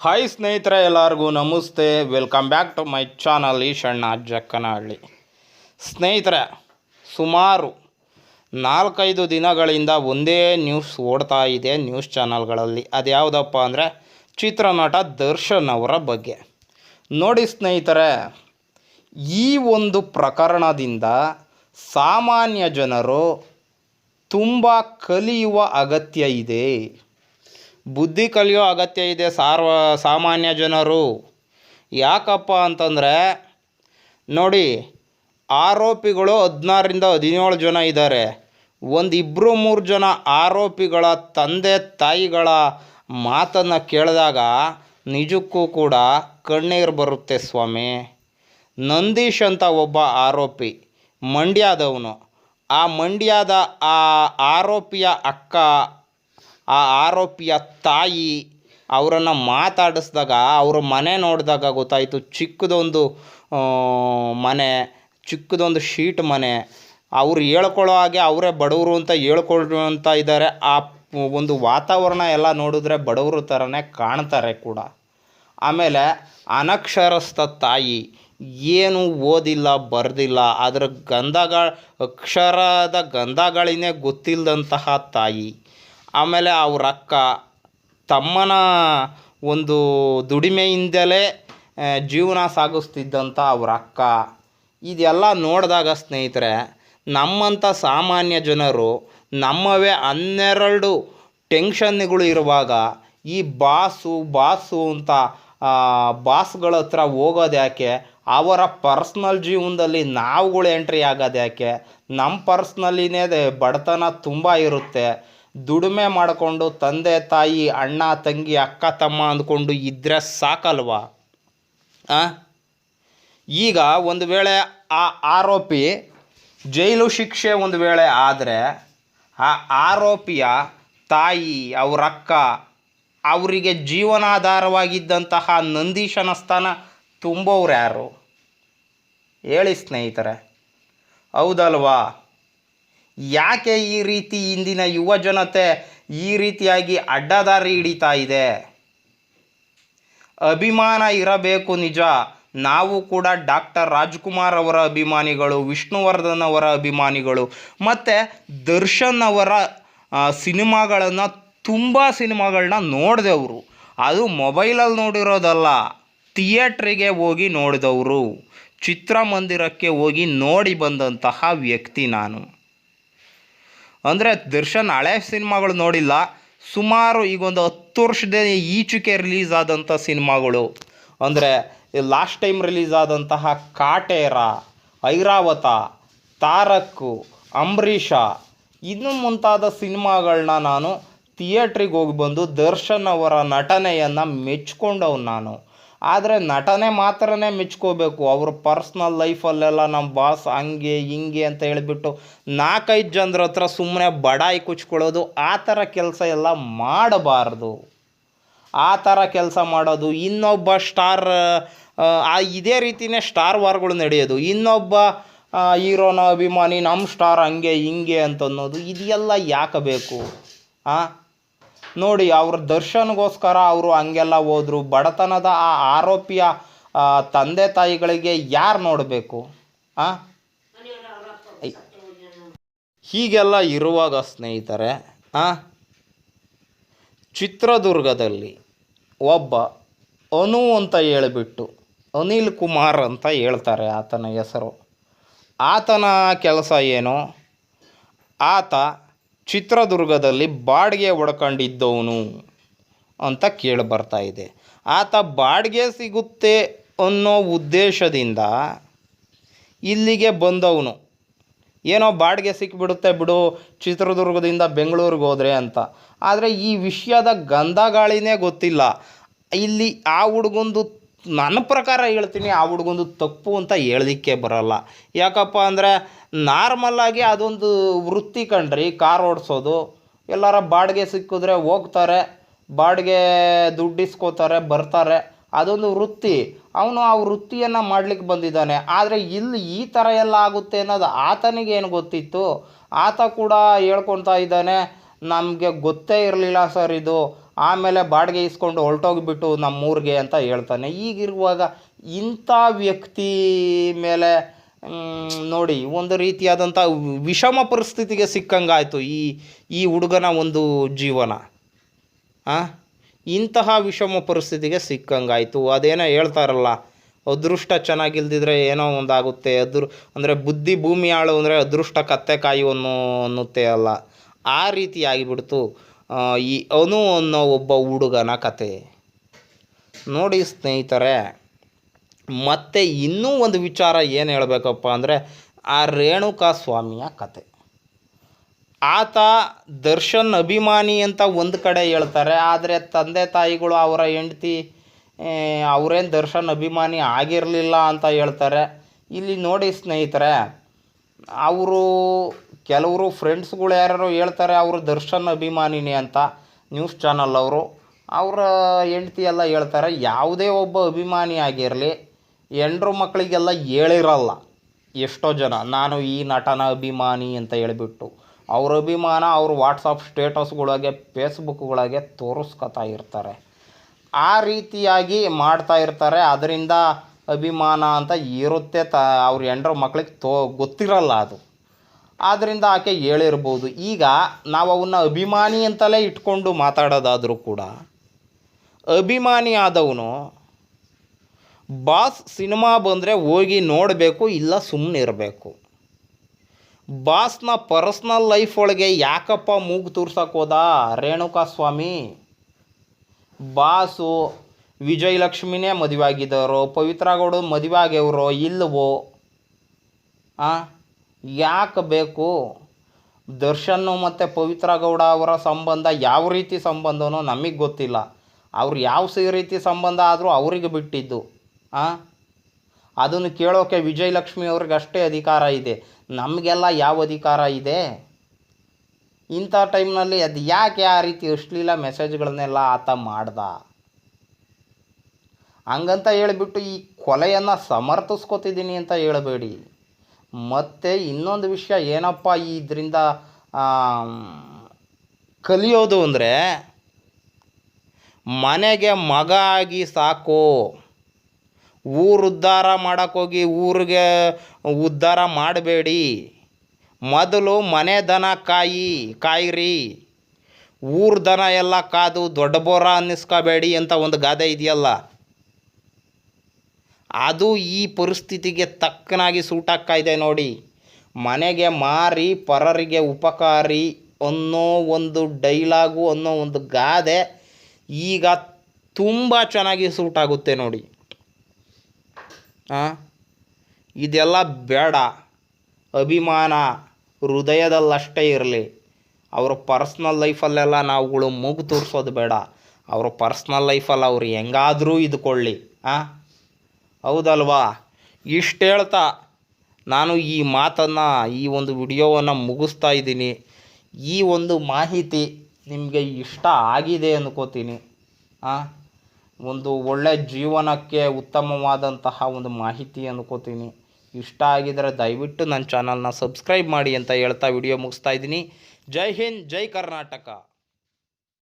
Hi ಸ್ನೇಹಿತರೆ ಎಲ್ಲರಿಗೂ ನಮಸ್ತೆ. Welcome back to my channel Eshanna Jakkanahalli. ಸ್ನೇಹಿತರೆ, ಸುಮಾರು ನಾಲ್ಕೈದು ದಿನಗಳಿಂದ ಒಂದೇ ನ್ಯೂಸ್ ಓಡ್ತಾ ಇದೆ ನ್ಯೂಸ್ ಚಾನಲ್ಗಳಲ್ಲಿ ಅದ್ಯಾವುದಪ್ಪ ಅಂದರೆ ಚಿತ್ರನಟ ದರ್ಶನ್ ಅವರ ಬಗ್ಗೆ. ನೋಡಿ ಸ್ನೇಹಿತರೆ, ಈ ಒಂದು ಪ್ರಕರಣದಿಂದ ಸಾಮಾನ್ಯ ಜನರು ತುಂಬ ಕಲಿಯುವ ಅಗತ್ಯ ಇದೆ. ಬುದ್ಧಿ ಕಲಿಯೋ ಅಗತ್ಯ ಇದೆ ಸಾರ್ವ ಸಾಮಾನ್ಯ ಜನರು. ಯಾಕಪ್ಪ ಅಂತಂದರೆ, ನೋಡಿ, ಆರೋಪಿಗಳು ಹದಿನಾರರಿಂದ ಹದಿನೇಳು ಜನ ಇದ್ದಾರೆ. ಒಂದು ಇಬ್ಬರು ಮೂರು ಜನ ಆರೋಪಿಗಳ ತಂದೆ, ತಾಯಿಗಳ ಮಾತನ್ನು ಕೇಳಿದಾಗ ನಿಜಕ್ಕೂ ಕೂಡ ಕಣ್ಣೀರು ಬರುತ್ತೆ ಸ್ವಾಮಿ. ನಂದೀಶ್ ಅಂತ ಒಬ್ಬ ಆರೋಪಿ, ಮಂಡ್ಯದವನು. ಆ ಮಂಡ್ಯದ ಆ ಆರೋಪಿಯ ಅಕ್ಕ ಆ ಆರೋಪಿಯ ತಾಯಿ ಅವರನ್ನು ಮಾತಾಡಿಸ್ದಾಗ, ಅವರ ಮನೆ ನೋಡಿದಾಗ ಗೊತ್ತಾಯಿತು, ಚಿಕ್ಕದೊಂದು ಮನೆ, ಚಿಕ್ಕದೊಂದು ಶೀಟ್ ಮನೆ. ಅವ್ರು ಹೇಳ್ಕೊಳ್ಳೋ ಹಾಗೆ ಅವರೇ ಬಡವರು ಅಂತ ಹೇಳ್ಕೊಳ್ತಾ ಇದ್ದಾರೆ. ಆ ಒಂದು ವಾತಾವರಣ ಎಲ್ಲ ನೋಡಿದ್ರೆ ಬಡವರು ಥರನೇ ಕಾಣ್ತಾರೆ ಕೂಡ. ಆಮೇಲೆ ಅನಕ್ಷರಸ್ಥ ತಾಯಿ ಏನು ಓದಿಲ್ಲ, ಬರೆದಿಲ್ಲ ಅದರ ಗಂಧಗಳ ಅಕ್ಷರದ ಗಂಧಗಳಿನೇ ಗೊತ್ತಿಲ್ಲದಂತಹ ತಾಯಿ. ಆಮೇಲೆ ಅವ್ರ ಅಕ್ಕ ತಮ್ಮನ ಒಂದು ದುಡಿಮೆಯಿಂದಲೇ ಜೀವನ ಸಾಗಿಸ್ತಿದ್ದಂಥ ಅವ್ರ ಅಕ್ಕ ಇದೆಲ್ಲ ನೋಡಿದಾಗ ಸ್ನೇಹಿತರೆ, ನಮ್ಮಂಥ ಸಾಮಾನ್ಯ ಜನರು ನಮ್ಮವೇ ಹನ್ನೆರಡು ಟೆನ್ಷನ್ಗಳು ಇರುವಾಗ ಈ ಬಾಸು ಬಾಸು ಅಂತ ಬಾಸ್ಗಳ ಹತ್ರ ಹೋಗೋದು ಯಾಕೆ? ಅವರ ಪರ್ಸ್ನಲ್ ಜೀವನದಲ್ಲಿ ನಾವುಗಳು ಎಂಟ್ರಿ ಆಗೋದು ಯಾಕೆ? ನಮ್ಮ ಪರ್ಸ್ನಲ್ಲಿನೇ ಬಡತನ ತುಂಬ ಇರುತ್ತೆ. ದುಡಿಮೆ ಮಾಡಿಕೊಂಡು ತಂದೆ, ತಾಯಿ, ಅಣ್ಣ, ತಂಗಿ, ಅಕ್ಕ, ತಮ್ಮ ಅಂದ್ಕೊಂಡು ಇದ್ದರೆ ಸಾಕಲ್ವಾ? ಈಗ ಒಂದು ವೇಳೆ ಆ ಆರೋಪಿ ಜೈಲು ಶಿಕ್ಷೆ ಒಂದು ವೇಳೆ ಆದರೆ ಆ ಆರೋಪಿಯ ತಾಯಿ, ಅವರ ಅಕ್ಕ ಅವರಿಗೆ ಜೀವನಾಧಾರವಾಗಿದ್ದಂತಹ ನಂದೀಶನ ಸ್ಥಾನ ತುಂಬೋರು ಯಾರು? ಹೇಳಿ ಸ್ನೇಹಿತರೆ. ಹೌದಲ್ವಾ? ಯಾಕೆ ಈ ರೀತಿ ಇಂದಿನ ಯುವ ಜನತೆ ಈ ರೀತಿಯಾಗಿ ಅಡ್ಡದಾರಿ ಹಿಡಿತಾ ಇದೆ? ಅಭಿಮಾನ ಇರಬೇಕು ನಿಜ. ನಾವು ಕೂಡ ಡಾಕ್ಟರ್ ರಾಜ್ಕುಮಾರ್ ಅವರ ಅಭಿಮಾನಿಗಳು, ವಿಷ್ಣುವರ್ಧನ್ ಅವರ ಅಭಿಮಾನಿಗಳು, ಮತ್ತು ದರ್ಶನ್ ಅವರ ಸಿನಿಮಾಗಳನ್ನು, ತುಂಬ ಸಿನಿಮಾಗಳನ್ನ ನೋಡಿದವರು. ಅದು ಮೊಬೈಲಲ್ಲಿ ನೋಡಿರೋದಲ್ಲ, ಥಿಯೇಟ್ರಿಗೆ ಹೋಗಿ ನೋಡಿದವರು. ಚಿತ್ರಮಂದಿರಕ್ಕೆ ಹೋಗಿ ನೋಡಿ ಬಂದಂತಹ ವ್ಯಕ್ತಿ ನಾನು. ಅಂದರೆ ದರ್ಶನ್ ಹಳೆ ಸಿನಿಮಾಗಳು ನೋಡಿಲ್ಲ. ಸುಮಾರು ಈಗ ಒಂದು ಹತ್ತು ವರ್ಷದ ಈಚೆಗೆ ರಿಲೀಸ್ ಆದಂಥ ಸಿನಿಮಾಗಳು. ಅಂದರೆ ಲಾಸ್ಟ್ ಟೈಮ್ ರಿಲೀಸ್ ಆದಂತಹ ಕಾಟೇರ, ಐರಾವತ, ತಾರಕ್ಕು, ಅಂಬರೀಷ, ಇನ್ನು ಮುಂತಾದ ಸಿನಿಮಾಗಳನ್ನ ನಾನು ಥಿಯೇಟ್ರಿಗೆ ಹೋಗಿ ಬಂದು ದರ್ಶನ್ ಅವರ ನಟನೆಯನ್ನು ಮೆಚ್ಕೊಂಡವ್ನು ನಾನು. ಆದರೆ ನಟನೆ ಮಾತ್ರನೇ ಮೆಚ್ಕೋಬೇಕು. ಅವ್ರ ಪರ್ಸ್ನಲ್ ಲೈಫಲ್ಲೆಲ್ಲ ನಮ್ಮ ಬಾಸ್ ಹಂಗೆ ಹಿಂಗೆ ಅಂತ ಹೇಳಿಬಿಟ್ಟು ನಾಲ್ಕೈದು ಜನರ ಹತ್ರ ಸುಮ್ಮನೆ ಬಡಾಯಿ ಕುಚ್ಕೊಳ್ಳೋದು, ಆ ಥರ ಕೆಲಸ ಎಲ್ಲ ಮಾಡಬಾರ್ದು. ಆ ಥರ ಕೆಲಸ ಮಾಡೋದು, ಇನ್ನೊಬ್ಬ ಸ್ಟಾರ್ ಆ ಇದೇ ರೀತಿಯೇ ಸ್ಟಾರ್ ವಾರ್ಗಳು ನಡೆಯೋದು, ಇನ್ನೊಬ್ಬ ಹೀರೋನ ಅಭಿಮಾನಿ ನಮ್ಮ ಸ್ಟಾರ್ ಹಂಗೆ ಹಿಂಗೆ ಅಂತ ಅನ್ನೋದು ಇದೆಲ್ಲ ಯಾಕೆ ಬೇಕು ಆ? ನೋಡಿ, ಅವ್ರ ದರ್ಶನಗೋಸ್ಕರ ಅವರು ಹಂಗೆಲ್ಲ ಹೋದರು. ಬಡತನದ ಆ ಆರೋಪಿಯ ತಂದೆ ತಾಯಿಗಳಿಗೆ ಯಾರು ನೋಡಬೇಕು? ಆ? ಹೀಗೆಲ್ಲ ಇರುವಾಗ ಸ್ನೇಹಿತರೆ, ಆ? ಚಿತ್ರದುರ್ಗದಲ್ಲಿ ಒಬ್ಬ ಅನು ಅಂತ ಹೇಳಿಬಿಟ್ಟು ಅನಿಲ್ ಕುಮಾರ್ ಅಂತ ಹೇಳ್ತಾರೆ ಆತನ ಹೆಸರು. ಆತನ ಕೆಲಸ ಏನು? ಆತ ಚಿತ್ರದುರ್ಗದಲ್ಲಿ ಬಾಡಿಗೆ ಒಡ್ಕೊಂಡಿದ್ದವನು ಅಂತ ಕೇಳಿ ಬರ್ತಾ ಇದೆ. ಆತ ಬಾಡಿಗೆ ಸಿಗುತ್ತೆ ಅನ್ನೋ ಉದ್ದೇಶದಿಂದ ಇಲ್ಲಿಗೆ ಬಂದವನು. ಏನೋ ಬಾಡಿಗೆ ಸಿಕ್ಬಿಡುತ್ತೆ ಬಿಡು, ಚಿತ್ರದುರ್ಗದಿಂದ ಬೆಂಗಳೂರಿಗೆ ಹೋದರೆ ಅಂತ. ಆದರೆ ಈ ವಿಷಯದ ಗಂಧಗಾಳಿನೇ ಗೊತ್ತಿಲ್ಲ. ಇಲ್ಲಿ ಆ ಹುಡುಗಂದು ನನ್ನ ಪ್ರಕಾರ ಹೇಳ್ತೀನಿ, ಆ ಹುಡುಗೊಂದು ತಪ್ಪು ಅಂತ ಹೇಳಲಿಕ್ಕೆ ಬರಲ್ಲ. ಯಾಕಪ್ಪ ಅಂದರೆ ನಾರ್ಮಲ್ಲಾಗಿ ಅದೊಂದು ವೃತ್ತಿ ಕಣ್ರಿ, ಕಾರ್ ಓಡಿಸೋದು. ಎಲ್ಲಾರ ಬಾಡಿಗೆ ಸಿಕ್ಕಿದ್ರೆ ಹೋಗ್ತಾರೆ, ಬಾಡಿಗೆ ದುಡ್ಡು ಇಸ್ಕೋತಾರೆ ಬರ್ತಾರೆ. ಅದೊಂದು ವೃತ್ತಿ. ಅವನು ಆ ವೃತ್ತಿಯನ್ನು ಮಾಡ್ಲಿಕ್ಕೆ ಬಂದಿದ್ದಾನೆ. ಆದರೆ ಇಲ್ಲಿ ಈ ಥರ ಎಲ್ಲ ಆಗುತ್ತೆ ಅನ್ನೋದು ಏನು ಗೊತ್ತಿತ್ತು? ಆತ ಕೂಡ ಹೇಳ್ಕೊತಾ ಇದ್ದಾನೆ, ನಮಗೆ ಗೊತ್ತೇ ಇರಲಿಲ್ಲ ಸರ್ ಇದು. ಆಮೇಲೆ ಬಾಡಿಗೆ ಇಸ್ಕೊಂಡು ಹೊರಟೋಗ್ಬಿಟ್ಟು ನಮ್ಮೂರಿಗೆ ಅಂತ ಹೇಳ್ತಾನೆ. ಈಗಿರುವಾಗ ಇಂಥ ವ್ಯಕ್ತಿ ಮೇಲೆ ನೋಡಿ ಒಂದು ರೀತಿಯಾದಂಥ ವಿಷಮ ಪರಿಸ್ಥಿತಿಗೆ ಸಿಕ್ಕಂಗಾಯಿತು ಈ ಈ ಹುಡುಗನ ಒಂದು ಜೀವನ? ಇಂತಹ ವಿಷಮ ಪರಿಸ್ಥಿತಿಗೆ ಸಿಕ್ಕಂಗಾಯಿತು. ಅದೇನೋ ಹೇಳ್ತಾರಲ್ಲ ಅದೃಷ್ಟ ಚೆನ್ನಾಗಿಲ್ದಿದ್ರೆ ಏನೋ ಒಂದಾಗುತ್ತೆ. ಅದೃ ಅಂದರೆ ಬುದ್ಧಿ ಭೂಮಿ ಆಳು ಅಂದರೆ ಅದೃಷ್ಟ ಕತ್ತೆ ಕಾಯಿ ಅನ್ನೋ ಅನ್ನುತ್ತೆ ಅಲ್ಲ. ಆ ರೀತಿ ಆಗಿಬಿಡ್ತು. ಆ, ಈ ಅನು ಅನ್ನೋ ಒಬ್ಬ ಹುಡುಗನ ಕತೆ. ನೋಡಿ ಸ್ನೇಹಿತರೆ, ಮತ್ತೆ ಇನ್ನೂ ಒಂದು ವಿಚಾರ ಏನು ಹೇಳಬೇಕಪ್ಪ ಅಂದರೆ, ಆ ರೇಣುಕಾ ಸ್ವಾಮಿಯ ಕತೆ. ಆತ ದರ್ಶನ್ ಅಭಿಮಾನಿ ಅಂತ ಒಂದು ಕಡೆ ಹೇಳ್ತಾರೆ, ಆದರೆ ತಂದೆ ತಾಯಿಗಳು ಅವರ ಹೆಂಡತಿ ಅವರೇನು ದರ್ಶನ್ ಅಭಿಮಾನಿ ಆಗಿರಲಿಲ್ಲ ಅಂತ ಹೇಳ್ತಾರೆ. ಇಲ್ಲಿ ನೋಡಿ ಸ್ನೇಹಿತರೆ, ಅವರು ಕೆಲವರು ಫ್ರೆಂಡ್ಸ್ಗಳು ಯಾರು ಹೇಳ್ತಾರೆ, ಅವರು ದರ್ಶನ್ ಅಭಿಮಾನಿನಿ ಅಂತ ನ್ಯೂಸ್ ಚಾನಲ್ ಅವರು. ಅವರ ಹೆಂಡ್ತಿ ಎಲ್ಲ ಹೇಳ್ತಾರೆ, ಯಾವುದೇ ಒಬ್ಬ ಅಭಿಮಾನಿ ಆಗಿರಲಿ ಹೆಂಡ್ರು ಮಕ್ಕಳಿಗೆಲ್ಲ ಹೇಳಿರಲ್ಲ. ಎಷ್ಟೋ ಜನ, ನಾನು ಈ ನಟನ ಅಭಿಮಾನಿ ಅಂತ ಹೇಳಿಬಿಟ್ಟು, ಅವ್ರ ಅಭಿಮಾನ ಅವರು ವಾಟ್ಸಪ್ ಸ್ಟೇಟಸ್ಗಳಾಗೆ ಫೇಸ್ಬುಕ್ಗಳಾಗೆ ತೋರಿಸ್ಕೊತಾ ಇರ್ತಾರೆ. ಆ ರೀತಿಯಾಗಿ ಮಾಡ್ತಾ ಇರ್ತಾರೆ. ಅದರಿಂದ ಅಭಿಮಾನ ಅಂತ ಇರುತ್ತೆ ತ, ಅವ್ರ ಹೆಂಡ್ರ ಮಕ್ಳಿಗೆ ತೋ, ಗೊತ್ತಿರಲ್ಲ ಅದು. ಆದ್ದರಿಂದ ಆಕೆ ಹೇಳಿರ್ಬೋದು ಈಗ ನಾವು ಅವನ್ನ ಅಭಿಮಾನಿ ಅಂತಲೇ ಇಟ್ಕೊಂಡು ಮಾತಾಡೋದಾದರೂ ಕೂಡ ಅಭಿಮಾನಿ ಆದವನು ಬಾಸ್ ಸಿನಿಮಾ ಬಂದರೆ ಹೋಗಿ ನೋಡಬೇಕು ಇಲ್ಲ ಸುಮ್ಮನೆ ಇರಬೇಕು. ಬಾಸ್ನ ಪರ್ಸ್ನಲ್ ಲೈಫ್ ಒಳಗೆ ಯಾಕಪ್ಪ ಮೂಗು ತೋರ್ಸಕ್ಕೆ ಹೋದ? ರೇಣುಕಾ ಸ್ವಾಮಿ ಬಾಸು ವಿಜಯಲಕ್ಷ್ಮಿನೇ ಮದುವೆ ಆಗಿದ್ದವರು ಪವಿತ್ರ ಗೌಡ ಮದುವೆ ಆಗ್ಯವರು? ಇಲ್ಲವೋ ಆ? ಯಾಕೆ ಬೇಕು? ದರ್ಶನ್ ಮತ್ತು ಪವಿತ್ರ ಗೌಡ ಅವರ ಸಂಬಂಧ ಯಾವ ರೀತಿ ಸಂಬಂಧನೋ ನಮಗೆ ಗೊತ್ತಿಲ್ಲ. ಅವ್ರು ಯಾವ ಸಿ ರೀತಿ ಸಂಬಂಧ ಆದರೂ ಅವರಿಗೆ ಬಿಟ್ಟಿದ್ದು. ಹಾಂ ಅದನ್ನು ಕೇಳೋಕೆ ವಿಜಯಲಕ್ಷ್ಮಿ ಅವ್ರಿಗೆ ಅಷ್ಟೇ ಅಧಿಕಾರ ಇದೆ. ನಮಗೆಲ್ಲ ಯಾವ ಅಧಿಕಾರ ಇದೆ? ಇಂಥ ಟೈಮ್ನಲ್ಲಿ ಅದು ಯಾಕೆ ಆ ರೀತಿ ಅಶ್ಲೀಲ ಮೆಸೇಜ್ಗಳನ್ನೆಲ್ಲ ಆತ ಮಾಡ್ದ? ಹಂಗಂತ ಹೇಳಿಬಿಟ್ಟು ಈ ಕೊಲೆಯನ್ನು ಸಮರ್ಥಿಸ್ಕೊತಿದ್ದೀನಿ ಅಂತ ಹೇಳಬೇಡಿ. ಮತ್ತು ಇನ್ನೊಂದು ವಿಷಯ ಏನಪ್ಪ ಇದರಿಂದ ಕಲಿಯೋದು ಅಂದರೆ, ಮನೆಗೆ ಮಗ ಆಗಿ ಸಾಕು. ಊರು ಉದ್ಧಾರ ಮಾಡೋಕ್ಕೋಗಿ ಊರಿಗೆ ಉದ್ಧಾರ ಮಾಡಬೇಡಿ. ಮೊದಲು ಮನೆ ದನ ಕಾಯಿ, ಕಾಯಿರಿ. ಊರು ದನ ಎಲ್ಲ ಕಾದು ದೊಡ್ಡ ಬೋರ ಅನ್ನಿಸ್ಕೋಬೇಡಿ ಅಂತ ಒಂದು ಗಾದೆ ಇದೆಯಲ್ಲ? ಅದು ಈ ಪರಿಸ್ಥಿತಿಗೆ ತಕ್ಕನಾಗಿ ಸೂಟಾಗ್ತಾ ಇದೆ ನೋಡಿ. ಮನೆಗೆ ಮಾರಿ, ಪರರಿಗೆ ಉಪಕಾರಿ ಅನ್ನೋ ಒಂದು ಡೈಲಾಗು ಅನ್ನೋ ಒಂದು ಗಾದೆ ಈಗ ತುಂಬ ಚೆನ್ನಾಗಿ ಸೂಟಾಗುತ್ತೆ ನೋಡಿ? ಇದೆಲ್ಲ ಬೇಡ. ಅಭಿಮಾನ ಹೃದಯದಲ್ಲಷ್ಟೇ ಇರಲಿ. ಅವರ ಪರ್ಸ್ನಲ್ ಲೈಫಲ್ಲೆಲ್ಲ ನಾವುಗಳು ಮೂಗು ತೋರಿಸೋದು ಬೇಡ. ಅವರ ಪರ್ಸ್ನಲ್ ಲೈಫಲ್ಲಿ ಅವ್ರು ಹೆಂಗಾದರೂ ಇದ್ಕೊಳ್ಳಿ. ಆ? ಹೌದಲ್ವಾ? ಇಷ್ಟು ಹೇಳ್ತಾ. ನಾನು ಈ ಮಾತನ್ನು, ಈ ಒಂದು ವಿಡಿಯೋವನ್ನು ಮುಗಿಸ್ತಾ ಇದ್ದೀನಿ. ಈ ಒಂದು ಮಾಹಿತಿ ನಿಮಗೆ ಇಷ್ಟ ಆಗಿದೆ ಅಂದ್ಕೋತೀನಿ ಒಂದು ಒಳ್ಳೆಯ ಜೀವನಕ್ಕೆ ಉತ್ತಮವಾದಂತಹ ಒಂದು ಮಾಹಿತಿ ಅಂದ್ಕೋತೀನಿ ಇಷ್ಟ ಆಗಿದರೆ ದಯವಿಟ್ಟು ನನ್ನ ಚಾನಲ್ನ ಸಬ್ಸ್ಕ್ರೈಬ್ ಮಾಡಿ ಅಂತ ಹೇಳ್ತಾ ವಿಡಿಯೋ ಮುಗಿಸ್ತಾ ಇದ್ದೀನಿ. ಜೈ ಹಿಂದ್, ಜೈ ಕರ್ನಾಟಕ.